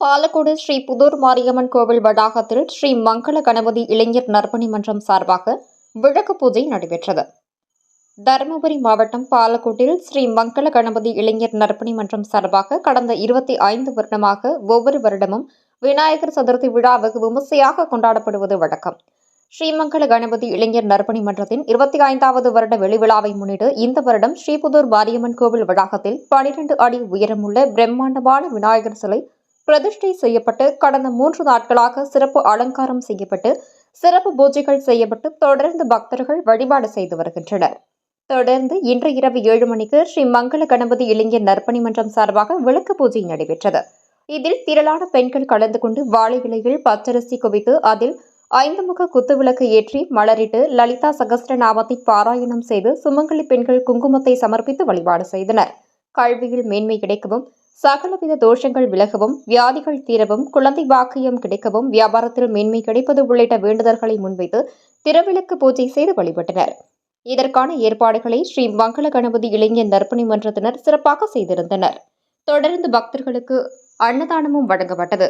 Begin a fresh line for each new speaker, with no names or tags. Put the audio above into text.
பாலக்கோடு ஸ்ரீ புதூர் மாரியம்மன் கோவில் வளாகத்தில் ஸ்ரீ மங்கள கணபதி இளைஞர் நற்பணி மன்றம் சார்பாக விளக்கு பூஜை நடைபெற்றது. தருமபுரி மாவட்டம் பாலக்கோட்டில் ஸ்ரீ மங்கள கணபதி இளைஞர் நற்பணி மன்றம் சார்பாக கடந்த இருபத்தி ஐந்து வருடமாக ஒவ்வொரு வருடமும் விநாயகர் சதுர்த்தி விழா வெகு விமர்சையாக கொண்டாடப்படுவது வழக்கம். ஸ்ரீமங்கல கணபதி இளைஞர் நற்பணி மன்றத்தின் இருபத்தி ஐந்தாவது வருட வெளிவிழாவை முன்னிட்டு இந்த வருடம் ஸ்ரீபுதூர் மாரியம்மன் கோவில் வளாகத்தில் பனிரெண்டு அடி உயரமுள்ள பிரம்மாண்டமான விநாயகர் சிலை பிரதிஷ்டை செய்யப்பட்டு கடந்த மூன்று நாட்களாக சிறப்பு அலங்காரம் செய்யப்பட்டு சிறப்பு பூஜைகள் செய்யப்பட்டு தொடர்ந்து பக்தர்கள் வழிபாடு செய்து வருகின்றனர். தொடர்ந்து இன்று இரவு ஏழு மணிக்கு ஸ்ரீ மங்கள கணபதி இளைஞர் நற்பணி மன்றம் சார்பாக விளக்கு பூஜை நடைபெற்றது. இதில் திரளான பெண்கள் கலந்து கொண்டு வாழை இலையில் பச்சரிசி குவித்து அதில் ஐந்து முக குத்துவிளக்கு ஏற்றி மலரிட்டு லலிதா சகஸ்ரநாமத்தை பாராயணம் செய்து சுமங்கலி பெண்கள் குங்குமத்தை சமர்ப்பித்து வழிபாடு செய்தனர். கல்வியில் மேன்மை கிடைக்கவும் சகலவித தோஷங்கள் விலகவும் வியாதிகள் தீரவும் குழந்தை வாக்கியம் கிடைக்கவும் வியாபாரத்தில் மேன்மை கிடைப்பது உள்ளிட்ட வேண்டுதல்களை முன்வைத்து திருவிளக்கு பூஜை செய்து வழிபட்டனர். இதற்கான ஏற்பாடுகளை ஸ்ரீ மங்கள கணபதி இளைஞர் நற்பணி மன்றத்தினர் சிறப்பாக செய்திருந்தனர். தொடர்ந்து பக்தர்களுக்கு அன்னதானமும் வழங்கப்பட்டது.